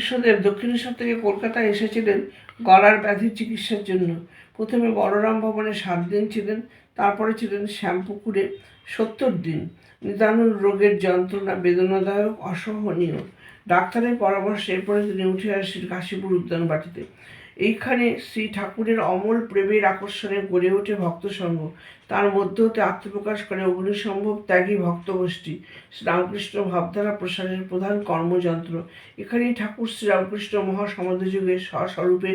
শ্রীরামকৃষ্ণদেব দক্ষিণেশ্বর থেকে কলকাতায় এসেছিলেন গলার ব্যাধির চিকিৎসার জন্য। প্রথমে বলরাম ভবনে সাত দিন ছিলেন, তারপরে ছিলেন শ্যামপুকুরে সত্তর দিন। নিদারুণ রোগের যন্ত্রণা বেদনাদায়ক, অসহনীয়। ডাক্তারের পরামর্শে এরপরে তিনি উঠে আসেন কাশীপুর উদ্যানবাটিতে। এইখানে শ্রী ঠাকুরের অমল প্রেমের আকর্ষণে গড়ে ওঠে ভক্ত সংঘ তার মধ্যে হতে আত্মপ্রকাশ করে অগ্নিসম্ভব ত্যাগী ভক্তগোষ্ঠী। শ্রীরামকৃষ্ণ ভাবধারা প্রসারের প্রধান কর্মযন্ত্র। এখানেই ঠাকুর শ্রীরামকৃষ্ণ মহাসমাধিযুগে স্বস্বরূপে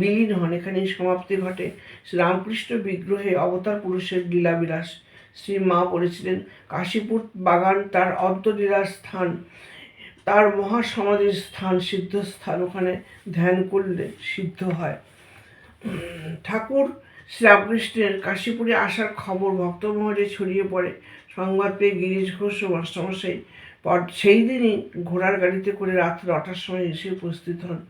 বিলীন হন। এখানেই সমাপ্তি ঘটে শ্রীরামকৃষ্ণ বিগ্রহে অবতার পুরুষের লীলাবিলাস। শ্রী মা বলেছিলেন, কাশীপুর বাগান তার অন্তলীলার স্থান। তার মহাসমাধির স্থান, সিদ্ধ স্থান ওখানে ধ্যান করলে সিদ্ধ হয়। ঠাকুর শ্রীরামকৃষ্ণের কাশীপুরে আসার খবর ভক্তমহলে ছড়িয়ে পড়ে। সংবাদ পেয়ে গিরিশ ঘোষ ও মাস্টারমশাই সেই দিনই ঘোড়ার গাড়িতে করে রাত নটার সময় এসে উপস্থিত হন।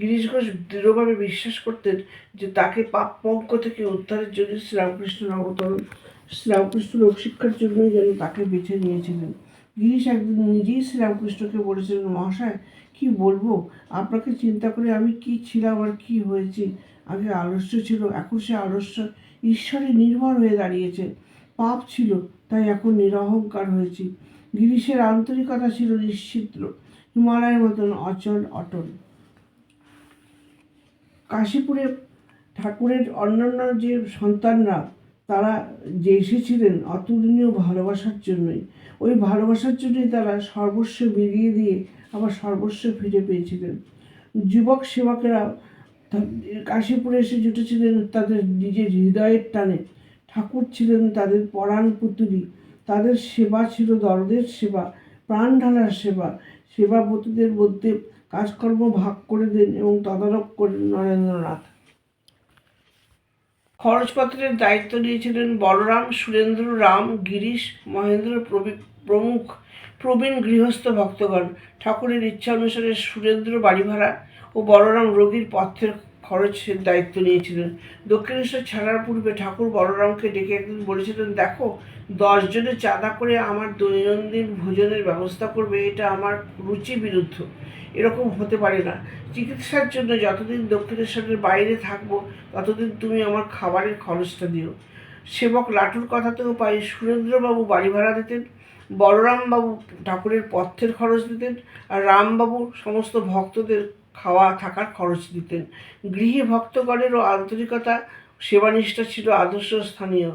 গিরিশ ঘোষ দৃঢ়ভাবে বিশ্বাস করতেন যে তাকে পাপ পঙ্ক থেকে উদ্ধারের জন্য শ্রীরামকৃষ্ণের অবতরণ শ্রীরামকৃষ্ণ লোকশিক্ষার জন্যই যেন তাকে বেছে নিয়েছিলেন। গিরিশ একদিন নিজেই শ্রীরামকৃষ্ণকে বলেছিলেন, মহাশয়, কি বলব? আপনাকে চিন্তা করে আমি কি ছিলাম আর কি হয়েছি? আগে আলস্য ছিল, এখন সে আলস্য। ঈশ্বরে নির্ভর হয়ে দাঁড়িয়েছে। পাপ ছিল, তাই এখন নিরহংকার হয়েছি। গিরিশের আন্তরিকতা ছিল নিশ্চিত্র। হিমালয়ের মতন অচল, অটল। কাশীপুরে ঠাকুরের অন্যান্য যে সন্তানরা তারা যে এসেছিলেন অতুলনীয় ভালোবাসার জন্যই, ওই ভালোবাসার জন্যই তারা সর্বস্ব বেরিয়ে দিয়ে আবার সর্বস্ব ফিরে পেয়েছিলেন। যুবক সেবকেরা কাশীপুরে এসে জুটেছিলেন তাদের নিজের হৃদয়ের টানে। ঠাকুর ছিলেন তাদের পরাণ পুতুলি। তাদের সেবা ছিল দরদের সেবা, প্রাণ ঢালার সেবা। সেবাবতীদের মধ্যে কাজকর্ম ভাগ করে দেন এবং তদারক করেন নরেন্দ্রনাথ। খরচপত্রের দায়িত্ব নিয়েছিলেন বলরাম, সুরেন্দ্র রাম, গিরিশ, মহেন্দ্র প্রমুখ, প্রবীণ গৃহস্থ ভক্তগণ। ঠাকুরের ইচ্ছা অনুসারে সুরেন্দ্র বাড়ি ভাড়া ও বলরাম রোগীর পথ্যের খরচের দায়িত্ব নিয়েছিলেন। দক্ষিণেশ্বর ছাড়ার পূর্বে ঠাকুর বলরামকে ডেকে একদিন বলেছিলেন, দেখো, দশ জনের চাঁদা করে আমার দৈনন্দিন ভোজনের ব্যবস্থা করবে, এটা আমার রুচি বিরুদ্ধ। এরকম হতে পারে না। চিকিৎসার জন্য যতদিন দক্ষিণেশ্বরের বাইরে থাকব, ততদিন তুমি আমার খাবারের খরচটা দিও। সেবক লাটুর কথাতেও পাই সুরেন্দ্রবাবু বাড়ি ভাড়া দিতেন, বলরামবাবু ঠাকুরের পথ্যের খরচ দিতেন, আর রামবাবু সমস্ত ভক্তদের খাওয়া থাকার খরচ দিতেন। গৃহী ভক্তগণেরও আন্তরিকতা সেবানিষ্ঠা ছিল আদর্শ স্থানীয়।